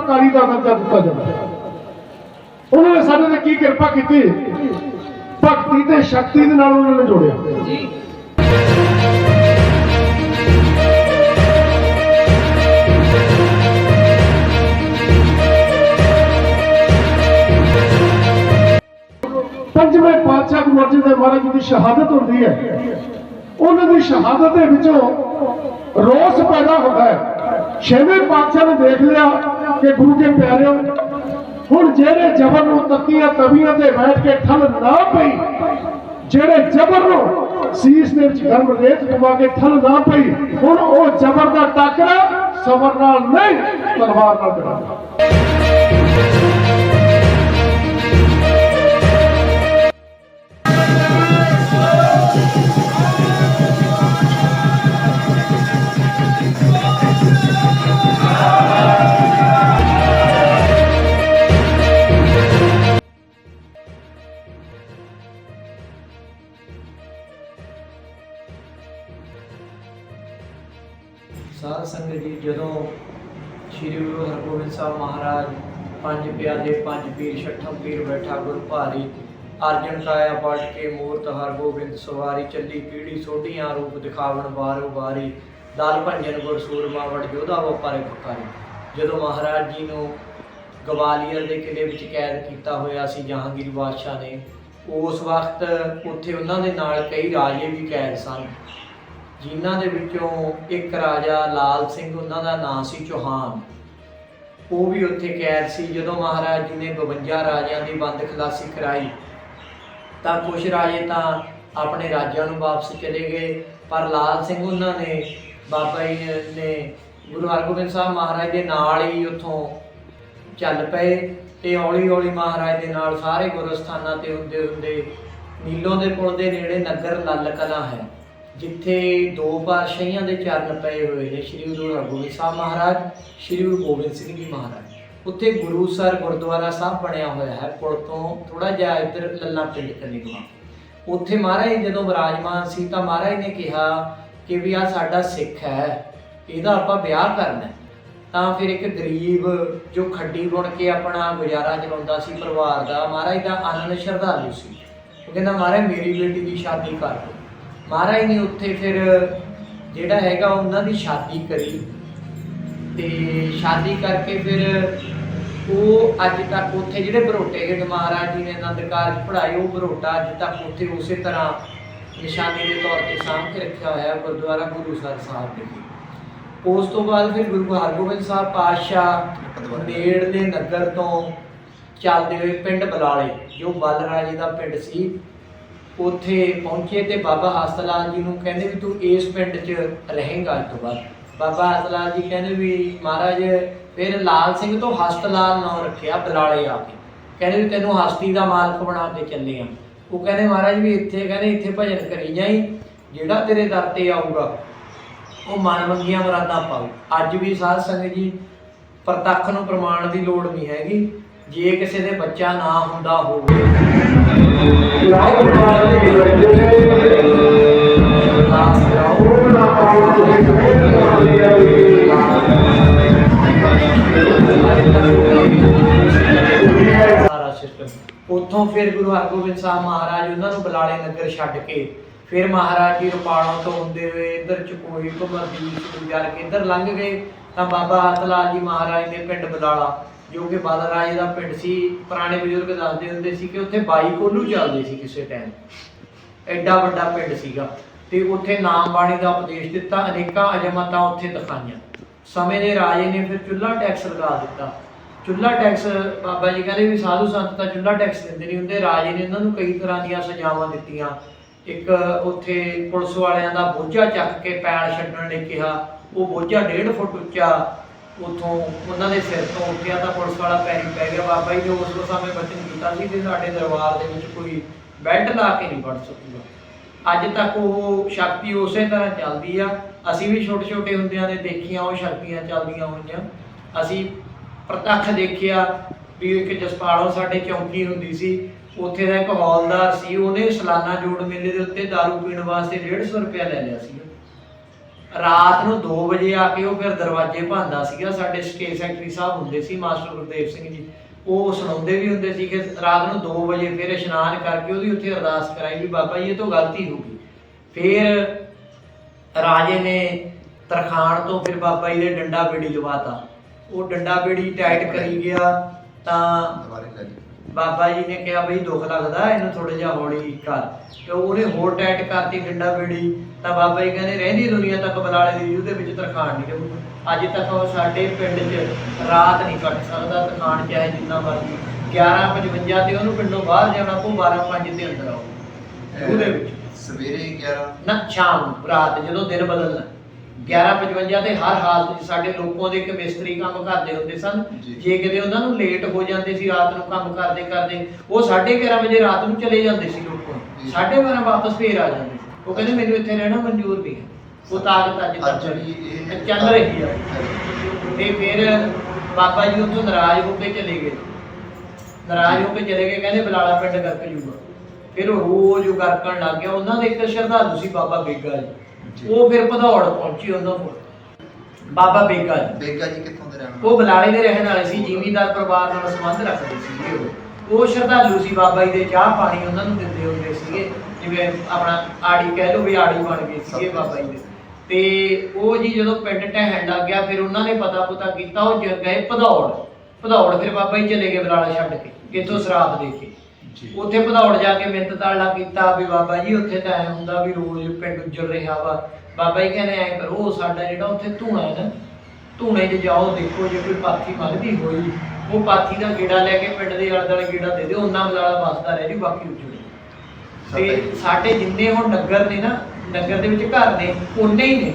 ਪਰਉਪਕਾਰੀ ਦਾ ਦਰਜਾ ਦਿੱਤਾ ਜਾਂਦਾ ਉਹਨਾਂ ਨੇ ਸਾਡੇ ਤੇ ਕੀ ਕਿਰਪਾ ਕੀਤੀ? ਭਗਤੀ ਤੇ ਸ਼ਕਤੀ ਦੇ ਨਾਲ ਉਹਨਾਂ ਨੇ ਜੋੜਿਆ। ਜੀ। ਪੰਜਵੇਂ ਪਾਤਸ਼ਾਹ ਗੁਰੂ ਅਰਜਨ ਦੇਵ ਮਹਾਰਾਜ ਦੀ ਸ਼ਹਾਦਤ ਹੁੰਦੀ ਹੈ। ਉਹਨਾਂ ਦੀ ਸ਼ਹਾਦਤ ਦੇ ਵਿੱਚੋਂ ਰੋਸ ਪੈਦਾ ਹੁੰਦਾ ਹੈ। ਛੇਵੇਂ ਪਾਤਸ਼ਾਹ ਨੇ ਦੇਖ ਲਿਆ ਕਿ ਗੁਰੂ ਕੇ ਪਿਆਰਿਓ, ਹੁਣ ਜਿਹੜੇ ਜ਼ਬਰ ਨੂੰ ਤੱਕੀਆਂ ਤਵੀਆਂ ਤੇ ਬੈਠ ਕੇ ਠੱਲ ਨਾ ਪਈ, ਜਿਹੜੇ ਜ਼ਬਰ ਨੂੰ ਸੀਸ ਦੇ ਵਿੱਚ ਗਰਮ ਰੇਤ ਪਵਾ ਕੇ ਠੱਲ ਨਾ ਪਈ, ਹੁਣ ਉਹ ਜ਼ਬਰ ਦਾ ਟਾਕਰਾ ਸਬਰ ਨਾਲ ਨਹੀਂ ਤਲਵਾਰ ਨਾਲ ਕਰਾਂਗੇ ਸੰਗਤ ਜੀ, ਜਦੋਂ ਸ੍ਰੀ ਗੁਰੂ ਹਰਗੋਬਿੰਦ ਸਾਹਿਬ ਮਹਾਰਾਜ ਪੰਜ ਪਿਆਰੇ, ਪੰਜ ਪੀਰ, ਛਠਮ ਪੀਰ ਬੈਠਾ ਗੁਰ ਭਾਰੀ, ਅਰਜਨ ਕਾਇਆ ਪਲਟ ਕੇ ਮੂਰਤ ਹਰਗੋਬਿੰਦ ਸਵਾਰੀ ਚੱਲੀ, ਪੀੜੀ ਸੋਢੀਆਂ ਰੂਪ ਦਿਖਾਵਣ ਬਾਰੋ ਵਾਰੀ ਦਲ ਭੰਜਨ ਗੁਰ ਸੂਰਮਾ ਵੜ ਜੋਧਾ ਵਪਾਰੇ ਪਕਾਰੀ ਜਦੋਂ ਮਹਾਰਾਜ ਜੀ ਨੂੰ ਗਵਾਲੀਅਰ ਦੇ ਕਿਲੇ ਵਿੱਚ ਕੈਦ ਕੀਤਾ ਹੋਇਆ ਸੀ, ਜਹਾਂਗੀਰ ਬਾਦਸ਼ਾਹ ਨੇ, ਉਸ ਵਕਤ ਉੱਥੇ ਉਹਨਾਂ ਦੇ ਨਾਲ ਕਈ ਰਾਜੇ ਵੀ ਕੈਦ ਸਨ। ਜਿਨ੍ਹਾਂ ਦੇ ਵਿੱਚੋਂ ਇੱਕ ਰਾਜਾ ਲਾਲ ਸਿੰਘ, ਉਹਨਾਂ ਦਾ ਨਾਂ ਸੀ ਚੌਹਾਨ। ਉਹ ਵੀ ਉੱਥੇ ਕੈਦ ਸੀ। ਜਦੋਂ ਮਹਾਰਾਜ ਜੀ ਨੇ 52 ਰਾਜਿਆਂ ਦੀ ਬੰਦ ਖਲਾਸੀ ਕਰਾਈ, ਤਾਂ ਕੁਝ ਰਾਜੇ ਤਾਂ ਆਪਣੇ ਰਾਜਾਂ ਨੂੰ ਵਾਪਸ ਚਲੇ ਗਏ। ਪਰ ਲਾਲ ਸਿੰਘ ਉਹਨਾਂ ਨੇ, ਬਾਬਾ ਜੀ ਨੇ ਗੁਰੂ ਹਰਗੋਬਿੰਦ ਸਾਹਿਬ ਮਹਾਰਾਜ ਦੇ ਨਾਲ ਹੀ ਉੱਥੋਂ ਚੱਲ ਪਏ ਤੇ ਹੌਲੀ ਹੌਲੀ ਮਹਾਰਾਜ ਦੇ ਨਾਲ ਸਾਰੇ ਗੁਰਸਥਾਨਾਂ ਤੇ ਹੁੰਦੇ ਹੁੰਦੇ ਨੀਲੋਂ ਦੇ ਪੁਲ ਦੇ ਨੇੜੇ ਨਗਰ ਲੱਲ ਕਲਾਂ ਹੈ। ਜਿੱਥੇ ਦੋ ਪਾਤਸ਼ਾਹੀਆਂ ਦੇ ਚਰਨ ਪਏ ਹੋਏ ਨੇ ਸ੍ਰੀ ਗੁਰੂ ਹਰਗੋਬਿੰਦ ਸਾਹਿਬ ਮਹਾਰਾਜ, ਸ੍ਰੀ ਗੁਰੂ ਗੋਬਿੰਦ ਸਿੰਘ ਜੀ ਮਹਾਰਾਜ। ਉੱਥੇ ਗੁਰੂ ਸਰ ਗੁਰਦੁਆਰਾ ਸਾਹਿਬ ਬਣਿਆ ਹੋਇਆ ਹੈ, ਪੁਲ ਤੋਂ ਥੋੜਾ ਜਿਹਾ ਇੱਧਰ ਲੱਲਾ ਪਿੰਡ ਕੰਨੀ ਤੋਂ ਉੱਥੇ ਮਹਾਰਾਜ ਜਦੋਂ ਵਿਰਾਜਮਾਨ ਸੀ ਤਾਂ ਮਹਾਰਾਜ ਨੇ ਕਿਹਾ ਕਿ ਵੀ ਆ ਸਾਡਾ ਸਿੱਖ ਹੈ, ਇਹਦਾ ਆਪਾਂ ਵਿਆਹ ਕਰਨਾ ਤਾਂ ਫਿਰ ਇੱਕ ਗਰੀਬ ਜੋ ਖੱਡੀ ਬੁਣ ਕੇ ਆਪਣਾ ਗੁਜ਼ਾਰਾ ਚਲਾਉਂਦਾ ਸੀ ਪਰਿਵਾਰ ਦਾ, ਮਹਾਰਾਜ ਦਾ ਆਨੰਦ ਸ਼ਰਧਾਲੂ ਸੀ। ਉਹ ਕਹਿੰਦਾ, ਮਹਾਰਾਜ, ਮੇਰੀ ਬੇਟੀ ਦੀ ਸ਼ਾਦੀ ਕਰ ਦਿਓ। ਮਹਾਰਾਜ ਨੇ ਉੱਥੇ ਫਿਰ ਜਿਹੜਾ ਹੈਗਾ ਉਹਨਾਂ ਦੀ ਸ਼ਾਦੀ ਕਰੀ। ਤੇ ਸ਼ਾਦੀ ਕਰਕੇ ਫਿਰ ਉਹ ਅੱਜ ਤੱਕ ਉੱਥੇ ਜਿਹੜੇ ਬਰੋਟੇ ਗਏ ਮਹਾਰਾਜ ਜੀ ਨੇ ਆਨੰਦ ਕਾਰਜ ਪੜਾਏ ਉਹ ਬਰੋਟਾ ਅੱਜ ਤੱਕ ਉੱਥੇ ਉਸੇ ਤਰ੍ਹਾਂ ਨਿਸ਼ਾਨੀ ਦੇ ਤੌਰ ਤੇ ਸਾਂਭ ਕੇ ਰੱਖਿਆ ਹੋਇਆ ਗੁਰਦੁਆਰਾ ਗੁਰੂ ਸਰ ਸਾਹਿਬ ਦੇ ਉਸ ਤੋਂ ਬਾਅਦ ਫਿਰ ਗੁਰੂ ਹਰਗੋਬਿੰਦ ਸਾਹਿਬ ਪਾਤਸ਼ਾਹ ਨੇੜਲੇ ਨਗਰ ਤੋਂ ਚੱਲਦੇ ਹੋਏ ਪਿੰਡ ਬਲਾਲੇ, ਜੋ ਬਲ ਰਾਜੇ ਦਾ ਪਿੰਡ ਸੀ ਉੱਥੇ ਪਹੁੰਚੇ ਤੇ ਬਾਬਾ ਹਸਤਲਾਲ ਜੀ ਨੂੰ ਕਹਿੰਦੇ ਵੀ ਤੂੰ ਇਸ ਪਿੰਡ 'ਚ ਰਹੇਂਗਾ ਅੱਜ ਤੋਂ ਬਾਅਦ। ਬਾਬਾ ਹਸਤਲਾਲ ਜੀ ਕਹਿੰਦੇ ਵੀ ਮਹਾਰਾਜ, ਫਿਰ ਲਾਲ ਸਿੰਘ ਤੋਂ ਹਸਤਲਾਲ ਨਾਮ ਰੱਖਿਆ ਬਲਾਲੇ ਆ ਕੇ। ਕਹਿੰਦੇ ਵੀ ਤੈਨੂੰ ਹਸਤੀ ਦਾ ਮਾਲਕ ਬਣਾ ਕੇ ਚੱਲੇ ਆ। ਉਹ ਕਹਿੰਦੇ ਮਹਾਰਾਜ ਵੀ ਇੱਥੇ, ਕਹਿੰਦੇ ਇੱਥੇ ਭਜਨ ਕਰੀ ਜਾਈ, ਜਿਹੜਾ ਤੇਰੇ ਦਰ ਤੇ ਆਊਗਾ, ਉਹ ਮਨ ਮੰਗੀਆਂ ਮਰਾਦਾਂ ਪਾਉ ਅੱਜ ਵੀ ਸਾਧ ਸੰਗਤ ਜੀ, ਪ੍ਰਤੱਖ ਨੂੰ ਪ੍ਰਮਾਣ ਦੀ ਲੋੜ ਨਹੀਂ ਹੈਗੀ। ਜੇ ਕਿਸੇ ਦੇ ਬੱਚਾ ਨਾ ਹੁੰਦਾ ਹੋਵੇ। ਸਾਰਾ ਸਿਸਟਮ ਉੱਥੋਂ ਫਿਰ ਗੁਰੂ ਹਰਗੋਬਿੰਦ ਸਾਹਿਬ ਮਹਾਰਾਜ ਉਹਨਾਂ ਨੂੰ ਬਲਾਲੇ ਨਗਰ ਛੱਡ ਕੇ। ਫਿਰ ਮਹਾਰਾਜ ਜੀ ਰੁਪਾਲੋਂ ਤੋਂ ਹੁੰਦੇ ਹੋਏ ਇੱਧਰ ਚਕੋਈ ਘੁਮਰਦੀ ਜਲ ਕੇ ਇੱਧਰ ਲੰਘ ਗਏ। ਤਾਂ ਬਾਬਾ ਹਤਲਾਲ ਜੀ ਮਹਾਰਾਜ ਨੇ ਪਿੰਡ ਬਲਾਲਾ। ਜੋ ਕਿ ਬਾਦਲ ਰਾਜ ਦਾ ਪਿੰਡ ਸੀ, ਪੁਰਾਣੇ ਬਜ਼ੁਰਗ ਦੱਸਦੇ ਹੁੰਦੇ ਸੀ ਕਿ ਉੱਥੇ 22 ਕੋਲੂ ਚੱਲਦੇ ਸੀ ਕਿਸੇ ਟਾਈਮ ਐਡਾ ਵੱਡਾ ਪਿੰਡ ਸੀਗਾ ਤੇ ਉੱਥੇ ਨਾਮ ਬਾਣੀ ਦਾ ਉਪਦੇਸ਼ ਦਿੱਤਾ, ਅਨੇਕਾਂ ਅਜਮਤਾਂ ਉੱਥੇ ਦਿਖਾਈਆਂ। ਸਮੇਂ ਦੇ ਰਾਜੇ ਨੇ ਫਿਰ ਚੁੱਲ੍ਹਾ ਟੈਕਸ ਲਗਾ ਦਿੱਤਾ। ਚੁੱਲ੍ਹਾ ਟੈਕਸ ਬਾਬਾ ਜੀ ਕਹਿੰਦੇ ਵੀ ਸਾਧੂ ਸੰਤ ਤਾਂ ਚੁੱਲ੍ਹਾ ਟੈਕਸ ਦਿੰਦੇ ਨਹੀਂ ਹੁੰਦੇ, ਰਾਜੇ ਨੇ ਇਹਨਾਂ ਨੂੰ ਕਈ ਤਰ੍ਹਾਂ ਦੀਆਂ ਸਜ਼ਾਵਾਂ ਦਿੱਤੀਆਂ। ਇੱਕ ਉੱਥੇ ਪੁਲਿਸ ਵਾਲਿਆਂ ਦਾ ਬੋਝਾ ਚੱਕ ਕੇ ਪੈਣ ਛੱਡਣ ਲਈ ਕਿਹਾ, ਉਹ ਬੋਝਾ 1.5 ਫੁੱਟ ਉੱਚਾ ਉਥੋਂ ਉਹਨਾਂ ਦੇ ਸਿਰ ਤੋਂ ਉੱਠਿਆ ਤਾਂ ਪੁਲਿਸ ਵਾਲਾ ਪੈਰੀ ਪੈ ਗਿਆ। ਬਾਬਾ ਜੀ ਨੇ ਉਸ ਸਮੇਂ ਬਚਨ ਕੀਤਾ ਸੀ ਕਿ ਸਾਡੇ ਦਰਬਾਰ ਦੇ ਵਿੱਚ ਕੋਈ ਬੈਲਟ ਲਾ ਕੇ ਨਹੀਂ ਵੜ ਸਕੂਗਾ। ਅੱਜ ਤੱਕ ਉਹ ਸ਼ਕਤੀ ਉਸੇ ਤਰ੍ਹਾਂ ਚੱਲਦੀ ਆ। ਅਸੀਂ ਵੀ ਛੋਟੇ ਛੋਟੇ ਹੁੰਦਿਆਂ ਨੇ ਦੇਖੀਆਂ, ਉਹ ਸ਼ਕਤੀਆਂ ਚੱਲਦੀਆਂ ਹੋਈਆਂ। ਅਸੀਂ ਪ੍ਰਤੱਖ ਦੇਖਿਆ ਵੀ ਇੱਕ ਜਸਪਾਲੋ ਸਾਡੇ ਚੌਂਕੀ ਹੁੰਦੀ ਸੀ। ਉੱਥੇ ਦਾ ਇੱਕ ਹੌਲਦਾਰ ਸੀ, ਉਹਨੇ ਸਾਲਾਨਾ ਜੋੜ ਮੇਲੇ ਦੇ ਉੱਤੇ ਦਾਰੂ ਪੀਣ ਵਾਸਤੇ 150 ਰੁਪਇਆ ਲੈ ਲਿਆ ਸੀ। ਰਾਤ ਨੂੰ 2 ਵਜੇ ਆ ਕੇ ਉਹ ਫਿਰ ਦਰਵਾਜ਼ੇ ਭਾਂਦਾ ਸੀਗਾ। ਸਾਡੇ ਸਟੇਟ ਸੈਕਟਰੀ ਸਾਹਿਬ ਹੁੰਦੇ ਸੀ, ਮਾਸਟਰ ਗੁਰਦੇਵ ਸਿੰਘ ਜੀ। ਉਹ ਸੁਣਾਉਂਦੇ ਵੀ ਹੁੰਦੇ ਸੀ ਕਿ ਰਾਤ ਨੂੰ 2 ਵਜੇ ਫਿਰ ਇਸ਼ਨਾਨ ਕਰਕੇ ਉਹਦੀ ਉੱਥੇ ਅਰਦਾਸ ਕਰਾਈ ਵੀ ਬਾਬਾ ਜੀ, ਇਹ ਤੋਂ ਗਲਤੀ ਹੋ ਗਈ। ਫਿਰ ਰਾਜੇ ਨੇ ਤਰਖਾਣ ਤੋਂ ਫਿਰ ਬਾਬਾ ਜੀ ਦੇ ਡੰਡਾ ਬੇੜੀ ਲਵਾਤਾ। ਉਹ ਡੰਡਾ ਬੇੜੀ ਟਾਈਟ ਕਰੀ ਗਿਆ ਤਾਂ ਬਾਬਾ ਜੀ ਨੇ ਕਿਹਾ ਬਈ ਦੁੱਖ ਲੱਗਦਾ ਇਹਨੂੰ ਥੋੜਾ ਜਿਹਾ ਹੌਲੀ ਕਰ। ਤੇ ਉਹਨੇ ਹੋਰ ਟਾਈਟ ਕਰਤੀ ਡੰਡਾ ਬੇੜੀ ਤਾਂ ਬਾਬਾ ਜੀ ਕਹਿੰਦੇ ਰਹਿੰਦੀ ਦੁਨੀਆ ਤੱਕ ਬਲਾਲੇ ਦੀ ਉਹਦੇ ਵਿੱਚ ਤਰਖਾਣ ਨਹੀਂ ਰਹੂ ਅੱਜ ਤੱਕ ਉਹ ਸਾਡੇ ਪਿੰਡ 'ਚ ਰਾਤ ਨਹੀਂ ਕੱਟ ਸਕਦਾ ਤਰਖਾਣ ਚਾਹੇ ਜਿੰਨਾ ਮਰਜ਼ੀ। 11:55 ਤੇ ਉਹਨੂੰ ਪਿੰਡੋਂ ਬਾਹਰ ਜਾਣਾ ਪਊ 12:05 ਦੇ ਅੰਦਰ ਆਓ ਉਹਦੇ ਵਿੱਚ। ਸਵੇਰੇ 11 ਨਾ ਸ਼ਾਮ ਰਾਤ ਜਦੋਂ ਦਿਨ ਬਦਲਣਾ। 11:55 ਤੇ ਹਰ ਹਾਲਤ 'ਚ ਸਾਡੇ ਲੋਕਾਂ ਦੇ ਇੱਕ ਮਿਸਤਰੀ ਕੰਮ ਕਰਦੇ ਹੁੰਦੇ ਸਨ। ਜੀ। ਕਿਤੇ ਉਹਨਾਂ ਨੂੰ ਲੇਟ ਹੋ ਜਾਂਦੇ ਸੀ ਰਾਤ ਨੂੰ ਕੰਮ ਕਰਦੇ ਕਰਦੇ ਉਹ 11:30 ਵਜੇ ਰਾਤ ਨੂੰ ਚਲੇ ਜਾਂਦੇ ਸੀ ਲੋਕਾਂ ਜੀ। 12:30 ਵਾਪਸ ਫੇਰ ਆ ਜਾਂਦੇ ਸੀ। ਉਹ ਕਹਿੰਦੇ ਮੈਨੂੰ ਇੱਥੇ ਰਹਿਣਾ ਮਨਜ਼ੂਰ ਨਹੀਂ ਹੈ। ਉਹ ਤਾਕਤ ਅੱਜ ਤੱਕ ਚੱਲ ਰਹੀ ਹੈ। ਤੇ ਫਿਰ ਬਾਬਾ ਜੀ ਉੱਥੋਂ ਨਾਰਾਜ਼ ਹੋ ਕੇ ਚਲੇ ਗਏ। ਨਾਰਾਜ਼ ਹੋ ਕੇ ਚਲੇ ਗਏ ਕਹਿੰਦੇ ਬਲਾਲਾ ਪਿੰਡ ਗਰਕ ਜੂਗਾ ਫਿਰ ਉਹ ਰੋਜ਼ ਗਰਕਣ ਲੱਗ ਗਿਆ। ਉਹਨਾਂ ਦੇ ਇੱਕ ਸ਼ਰਧਾਲੂ ਸੀ ਬਾਬਾ ਬੇਗਾ ਜੀ। ਉਹ ਫਿਰ ਭਦੌੜ ਪਹੁੰਚੀ ਉਹਨਾਂ ਕੋਲ। ਬਾਬਾ ਬੇਗਾ ਜੀ। ਬੇਗਾ ਜੀ ਕਿੱਥੋਂ ਦੇ ਰਹਿਣ ਉਹ ਬਲਾਲੇ ਦੇ ਰਹਿਣ ਵਾਲੇ ਸੀ ਜ਼ਿਮੀਂਦਾਰ ਪਰਿਵਾਰ ਨਾਲ ਸੰਬੰਧ ਰੱਖਦੇ ਸੀਗੇ ਉਹ। ਉਹ ਸ਼ਰਧਾਲੂ ਸੀ ਬਾਬਾ ਜੀ ਦੇ ਚਾਹ ਪਾਣੀ ਉਹਨਾਂ ਨੂੰ ਦਿੰਦੇ ਹੁੰਦੇ ਸੀਗੇ। ਜਿਵੇਂ ਆਪਣਾ ਆੜੀ ਕਹਿ ਲਓ ਵੀ ਆੜੀ ਬਣ ਗਏ ਸੀਗੇ ਬਾਬਾ ਜੀ ਦੇ। ਤੇ ਉਹ ਜੀ ਜਦੋਂ ਪਿੰਡ ਢਹਿਣ ਲੱਗ ਗਿਆ ਫਿਰ ਉਹਨਾਂ ਨੇ ਪਤਾ ਪੁਤਾ ਕੀਤਾ ਉਹ ਜ- ਗਏ ਭਦੌੜ। ਭਦੌੜ ਫਿਰ ਬਾਬਾ ਜੀ ਚਲੇ ਗਏ ਬਲਾਲਾ ਛੱਡ ਕੇ ਇੱਥੋਂ ਸ਼ਰਾਬ ਦੇ ਕੇ। ਉੱਥੇ ਭਦੌੜ ਜਾ ਕੇ ਮਿੰਤ ਤਾਲਾ ਕੀਤਾ ਵੀ ਬਾਬਾ ਜੀ ਉੱਥੇ ਤਾਂ ਐ ਹੁੰਦਾ ਵੀ ਰੋਜ਼ ਪਿੰਡ ਉੱਜੜ ਰਿਹਾ ਵਾ। ਬਾਬਾ ਜੀ ਕਹਿੰਦੇ ਐ ਕਰੋ ਸਾਡਾ ਜਿਹੜਾ ਉੱਥੇ ਧੂਣਾ ਹੈ ਨਾ ਧੂਣੇ 'ਚ ਜਾਓ ਦੇਖੋ ਜੇ ਕੋਈ ਪਾਥੀ ਮੰਗਦੀ ਹੋਈ ਉਹ ਪਾਥੀ ਦਾ ਗੇੜਾ ਲੈ ਕੇ ਪਿੰਡ ਦੇ ਆਲੇ ਦੁਆਲੇ ਗੇੜਾ ਦੇ ਦਿਓ ਉਹਨਾਂ ਮਲਾਲਾ ਬਸਦਾ ਰਹਿ ਜੂ ਬਾਕੀ ਉੱਜੜ ਤੇ ਸਾਡੇ ਜਿੰਨੇ ਹੁਣ ਨਗਰ ਨੇ ਨਾ ਨਗਰ ਦੇ ਵਿੱਚ ਘਰ ਨੇ ਉਨੇ ਹੀ ਨੇ।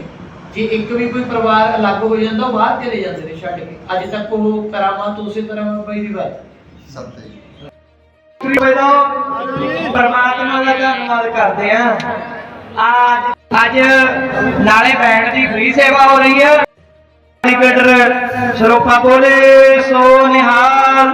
ਜੇ ਇੱਕ ਵੀ ਕੋਈ ਪਰਿਵਾਰ ਅਲੱਗ ਹੋ ਜਾਂਦਾ ਉਹ ਬਾਹਰ ਚਲੇ ਜਾਂਦੇ ਨੇ ਛੱਡ ਕੇ। ਅੱਜ ਤੱਕ ਉਹ ਕਰਾਮਾਤ ਉਸੇ ਤਰ੍ਹਾਂ ਜੀ ਦੀ ਬਾਤ ਸਤਿ ਜੀ ਪਰਮਾਤਮਾ ਦਾ ਧੰਨਵਾਦ ਕਰਦੇ ਆ ਅੱਜ ਅੱਜ ਨਾਲੇ ਬੈਂਡ ਦੀ ਫ੍ਰੀ ਸੇਵਾ ਹੋ ਰਹੀ ਹੈ। ਕ੍ਰਿਕਟਰ ਸਰੋਪਾ ਬੋਲੇ ਸੋ ਨਿਹਾਲ।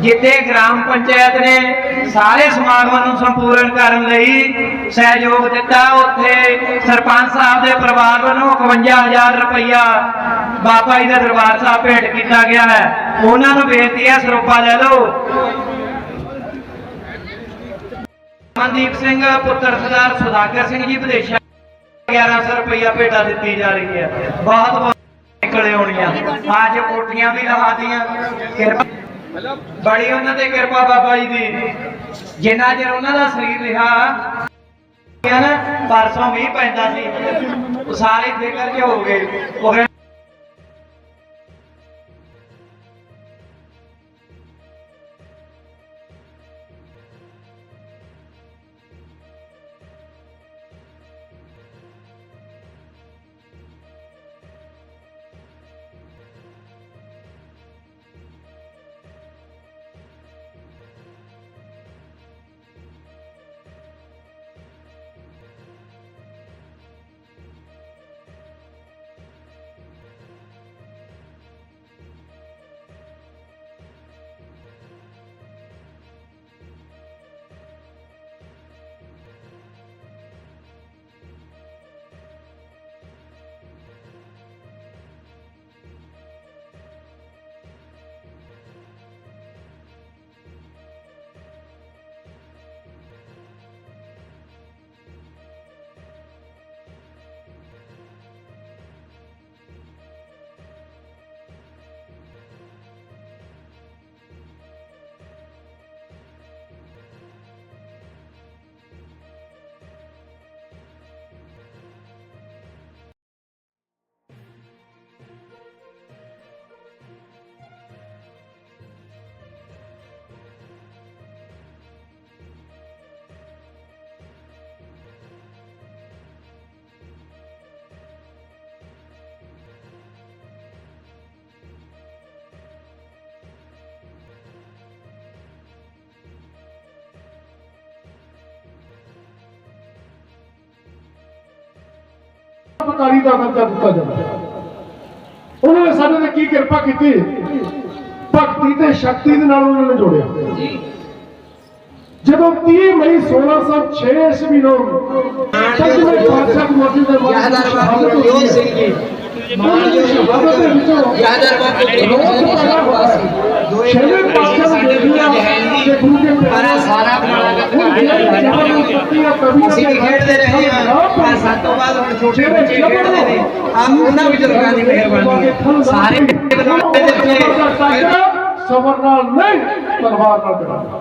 ਜਿੱਥੇ ਗ੍ਰਾਮ ਪੰਚਾਇਤ ਨੇ ਸਾਰੇ ਸਮਾਗਮਾਂ ਨੂੰ ਸੰਪੂਰਨ ਕਰਨ ਲਈ ਸਹਿਯੋਗ ਦਿੱਤਾ, ਉੱਥੇ ਸਰਪੰਚ ਸਾਹਿਬ ਦੇ ਪਰਿਵਾਰ ਵੱਲੋਂ 51000 ਰੁਪਇਆ ਬਾਬਾ ਜੀ ਦੇ ਦਰਬਾਰ ਸਾਹਿਬ ਭੇਟ ਕੀਤਾ ਗਿਆ ਹੈ। ਉਹਨਾਂ ਨੂੰ ਬੇਨਤੀ ਹੈ ਸਰੋਪਾ ਲੈ ਲਓ। ਮਨਦੀਪ ਸਿੰਘ, ਪੁੱਤਰ ਸਰਦਾਰ ਸੁਦਾਗਰ ਸਿੰਘ ਜੀ, ਵਿਦੇਸ਼ਾ 1100 ਰੁਪਇਆ ਭੇਟਾ ਦਿੱਤੀ ਜਾ ਰਹੀ ਹੈ। ਬਹੁਤ ਬਹੁਤ ਨਿਕਲੇ ਹੋਣੀਆਂ। ਅੱਜ ਕੋਟੀਆਂ ਵੀ ਲਵਾਤੀਆਂ ਕਿਰਪਾ ਬੜੀ ਉਹਨਾਂ ਤੇ ਕਿਰਪਾ ਬਾਬਾ ਜੀ ਦੀ। ਜਿੰਨਾ ਚਿਰ ਉਹਨਾਂ ਦਾ ਸਰੀਰ ਰਿਹਾ ਨਾ ਪਰਸੋਂ ਵੀ ਪੈਂਦਾ ਸੀ। ਉਹ ਸਾਰੇ ਫਿਕਰ ਚ ਹੋ ਗਏ। ਉਹ ਪਕਾਰੀ ਦਾ ਦਰਜਾ ਦਿੱਤਾ ਜਾਂਦਾ। ਉਹਨਾਂ ਨੇ ਸਾਡੇ ਤੇ ਕੀ ਕਿਰਪਾ ਕੀਤੀ ਭਗਤੀ ਤੇ ਸ਼ਕਤੀ ਦੇ ਨਾਲ ਉਹਨਾਂ ਨੇ ਜੋੜਿਆ ਜਦੋਂ 30 ਮਈ 1606 ਈਸਵੀ ਨੂੰ ਪੰਜਵੇਂ ਪਾਤਸ਼ਾਹ ਗੁਰੂ ਮਹਾਰਾਜ ਦੀ ਜੋਤ ਹੈ। ਸਿੰਘ ਜੀ ਦੀ ਸ਼ਹਾਦਤ ਦੇ ਵਿੱਚੋਂ ਯਾਦਰ ਬਾਬੂ ਜੀ। ਛੇਵੇਂ ਪਾਤਸ਼ਾਹ ਨੇ ਦੇਖ ਲਿਆ ਗੁਰੂ ਸਾਰਾ ਅਸੀਂ ਵੀ ਦੇ ਖੇਡਦੇ ਰਹੇ ਹਾਂ ਪਰ ਸਭ ਤੋਂ ਬਾਅਦ ਹੁਣ ਛੋਟੇ ਬੱਚੇ ਖੇਡਦੇ ਨੇ ਆਪ ਉਹਨਾਂ ਬਜ਼ੁਰਗਾਂ ਦੀ ਮਿਹਰਬਾਨੀ। ਸਾਰੇ ਬਜ਼ੁਰਗਾਂ ਦੇ ਬੱਚੇ ਸਬਰ ਨਾਲ ਨਹੀਂ ਨਾਲ ਕਰਾਂਗੇ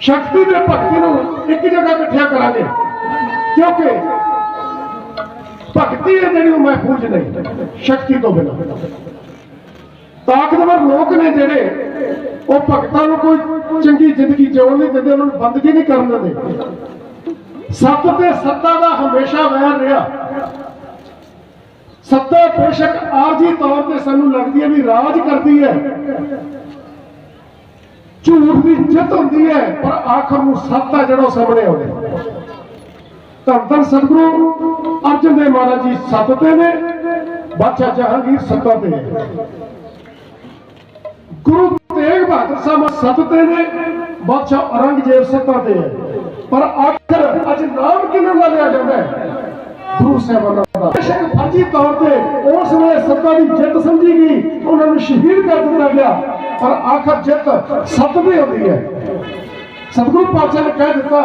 ਸ਼ਕਤੀ ਤੇ ਭਗਤੀ ਨੂੰ ਇੱਕ ਜਗ੍ਹਾ ਇਕੱਠਿਆ ਕਰਾਂਗੇ। ਕਿਉਂਕਿ ਭਗਤੀ ਹੈ ਜਿਹੜੀ ਉਹ ਮਹਿਫੂਜ਼ ਨਹੀਂ ਸ਼ਕਤੀ ਤੋਂ ਬਿਨਾਂ। ਤਾਕਤਵਰ ਲੋਕ ਨੇ ਜਿਹੜੇ, ਉਹ ਭਗਤਾਂ ਨੂੰ ਕੋਈ ਚੰਗੀ ਜ਼ਿੰਦਗੀ ਜਿਉਣ ਨਹੀਂ ਦਿੰਦੇ, ਉਹਨਾਂ ਨੂੰ ਬੰਦਗੀ ਨਹੀਂ ਕਰਨ ਦਿੰਦੇ। ਸੱਤ ਤੇ ਸੱਤਾ ਦਾ ਹਮੇਸ਼ਾ ਵੈਰ ਰਿਹਾ। ਸੱਤਾ ਬੇਸ਼ੱਕ ਆਰਜੀ ਤੌਰ ਤੇ ਸਾਨੂੰ ਲੱਗਦੀ ਹੈ ਵੀ ਰਾਜ ਕਰਦੀ ਹੈ। ਝੂਠ ਦੀ ਜਿੱਤ ਹੁੰਦੀ ਹੈ, ਪਰ ਆਖਰ ਨੂੰ ਸੱਤ ਆ ਜਿਹੜਾ ਉਹ ਸਾਹਮਣੇ ਆਉਂਦਾ ਧੰਨ ਧੰਨ ਸਤਿਗੁਰੂ, ਅਰਜਨ ਦੇਵ ਮਹਾਰਾਜ ਜੀ ਸੱਤ ਤੇ ਨੇ, ਬਾਦਸ਼ਾਹ ਜਹਾਂਗੀਰ ਸੱਤਾ ਤੇ ਹੈ ਗੁਰੂ ਤੇਗ ਬਹਾਦਰ ਸਾਹਿਬ ਸੱਤ ਤੇ ਨੇ, ਬਾਦਸ਼ਾਹ ਔਰੰਗਜ਼ੇਬ ਸੱਤਾ ਤੇ ਹੈ। ਪਰ ਆਖਰ ਅੱਜ ਨਾਮ ਕਿਹਨਾਂ ਦਾ ਲਿਆ ਜਾਂਦਾ ਹੈ? ਗੁਰੂ ਸਾਹਿਬਾਨਾਂ ਦਾ। ਬੇਸ਼ੱਕ ਫਰਜ਼ੀ ਤੌਰ ਤੇ ਉਸ ਵੇਲੇ ਸੱਤਾ ਦੀ ਜਿੱਤ ਸਮਝੀ ਗਈ, ਉਹਨਾਂ ਨੂੰ ਸ਼ਹੀਦ ਕਰ ਦਿੱਤਾ ਗਿਆ। ਪਰ ਆਖਰ ਜਿੱਤ ਸੱਤ ਦੀ ਹੁੰਦੀ ਹੈ। ਸਤਿਗੁਰੂ ਪਾਤਸ਼ਾਹ ਨੇ ਕਹਿ ਦਿੱਤਾ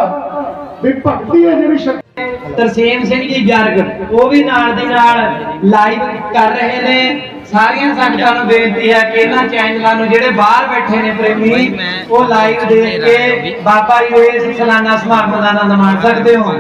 ਵੀ ਭਗਤੀ ਹੈ ਜਿਹੜੀ ਸ਼ਕਤੀ ਤਰਸੇਮ ਸਿੰਘ ਜੀ ਜਰਗ, ਉਹ ਵੀ ਨਾਲ ਦੀ ਨਾਲ ਲਾਈਵ ਕਰ ਰਹੇ ਨੇ। ਸਾਰੀਆਂ ਸੰਗਤਾਂ ਨੂੰ ਬੇਨਤੀ ਹੈ ਕਿ ਇਹਨਾਂ ਚੈਨਲਾਂ ਨੂੰ ਜਿਹੜੇ ਬਾਹਰ ਬੈਠੇ ਨੇ ਪ੍ਰੇਮੀ ਉਹ ਲਾਈਵ ਦੇਖ ਕੇ ਬਾਬਾ ਜੀ ਦੇ ਇਸ ਸਾਲਾਨਾ ਸਮਾਗਮ ਦਾ ਆਨੰਦ ਮਾਣ ਸਕਦੇ ਹੋ।